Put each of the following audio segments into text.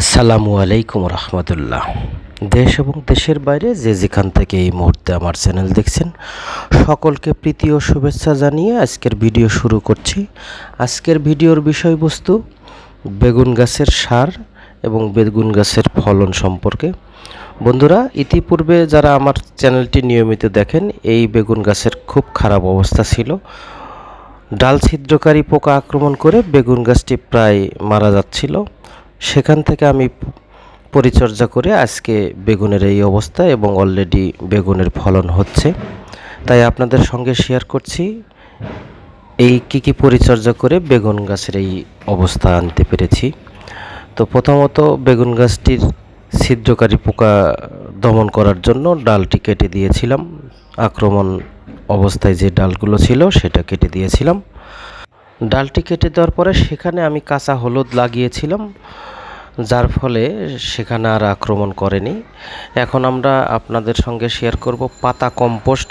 আসসালামু আলাইকুম রহমতুল্লাহ। দেশ এবং দেশের বাইরে যে যেখান থেকে এই মুহূর্তে আমার চ্যানেল দেখছেন, সকলকে প্রীতি ও শুভেচ্ছা জানিয়ে আজকের ভিডিও শুরু করছি। আজকের ভিডিওর বিষয়বস্তু, বেগুন গাছের সার এবং বেগুন গাছের ফলন সম্পর্কে। বন্ধুরা, ইতিপূর্বে যারা আমার চ্যানেলটি নিয়মিত দেখেন, এই বেগুন গাছের খুব খারাপ অবস্থা ছিল। ডাল ছিদ্রকারী পোকা আক্রমণ করে বেগুন গাছটি প্রায় মারা যাচ্ছিল। সেখান থেকে আমি পরিচর্যা করে আজকে বেগুনের এই অবস্থা এবং অলরেডি বেগুনের ফলন হচ্ছে। তাই আপনাদের সঙ্গে শেয়ার করছি, এই কী কী পরিচর্যা করে বেগুন গাছের এই অবস্থা আনতে পেরেছি। তো প্রথমত বেগুন গাছটির ছিদ্রকারী পোকা দমন করার জন্য ডালটি কেটে দিয়েছিলাম। আক্রমণ অবস্থায় যে ডালগুলো ছিল সেটা কেটে দিয়েছিলাম। ডালটি কেটে দেওয়ার পরে সেখানে আমি কাঁচা হলুদ লাগিয়েছিলাম। যার ফলে সেখানে আর আক্রমণ করেনি। এখন আমরা আপনাদের সঙ্গে শেয়ার করব পাতা কম্পোস্ট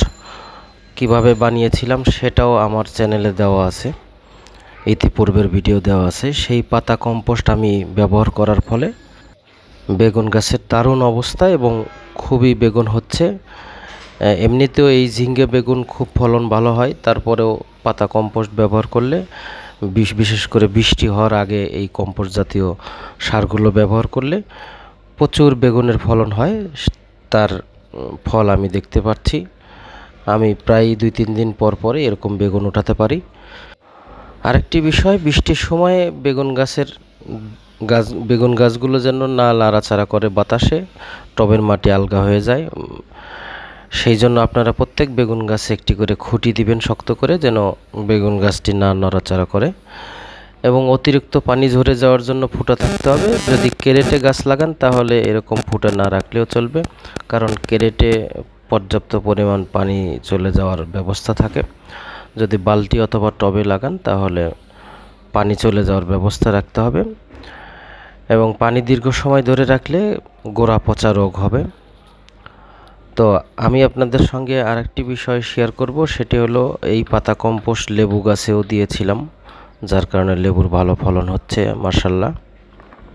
কীভাবে বানিয়েছিলাম সেটাও আমার চ্যানেলে দেওয়া আছে। ইতিপূর্বের ভিডিও দেওয়া আছে। সেই পাতা কম্পোস্ট আমি ব্যবহার করার ফলে বেগুন গাছের দারুণ অবস্থা এবং খুবই বেগুন হচ্ছে। এমনিতেও এই ঝিঙ্গে বেগুন খুব ফলন ভালো হয়, তারপরেও পাতা কম্পোস্ট ব্যবহার করলে বিশেষ করে বৃষ্টি হওয়ার আগে এই কম্পোস্ট জাতীয় সারগুলো ব্যবহার করলে প্রচুর বেগুনের ফলন হয়, তার ফল আমি দেখতে পাচ্ছি। আমি প্রায় দুই, তিন দিন পর পরে এরকম বেগুন উঠাতে পারি। আরেকটি বিষয়, বৃষ্টির সময়ে বেগুন গাছের, গাছ, বেগুন গাছগুলো যেন না লাড়াচাড়া করে বাতাসে, টবের মাটি আলগা হয়ে যায়। সেই জন্য আপনারা প্রত্যেক বেগুন গাছে একটি করে খুঁটি দিবেন শক্ত করে যেন বেগুন গাছটি না নড়াচড়া করে। এবং অতিরিক্ত পানি ঝরে যাওয়ার জন্য ফুটা থাকতে হবে। যদি কেরেটে গাছ লাগান তাহলে এরকম ফুটা না রাখলেও চলবে, কারণ কেরেটে পর্যাপ্ত পরিমাণ পানি চলে যাওয়ার ব্যবস্থা থাকে। যদি বালতি অথবা টবে লাগান তাহলে পানি চলে যাওয়ার ব্যবস্থা রাখতে হবে। এবং পানি দীর্ঘ সময় ধরে রাখলে গোড়া পচা রোগ হবে। তো আমি আপনাদের সঙ্গে আরেকটি বিষয় শেয়ার করব, সেটি হলো এই পাতা কম্পোস্ট লেবু গাছেও দিয়েছিলাম, যার কারণে লেবুর ভালো ফলন হচ্ছে মার্শাল্লাহ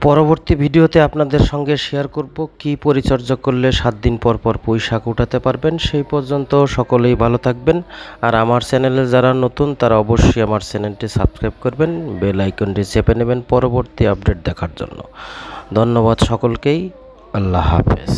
পরবর্তী ভিডিওতে আপনাদের সঙ্গে শেয়ার করব কি পরিচর্যা করলে সাত দিন পর পর শাক উঠাতে পারবেন, সেই পর্যন্ত সকলেই ভালো থাকবেন। আর আমার চ্যানেলে যারা নতুন, তারা অবশ্যই আমার চ্যানেলটি সাবস্ক্রাইব করবেন, বেল আইকনটি চেপে নেবেন পরবর্তী আপডেট দেখার জন্য। ধন্যবাদ সকলকেই, আল্লাহ হাফেজ।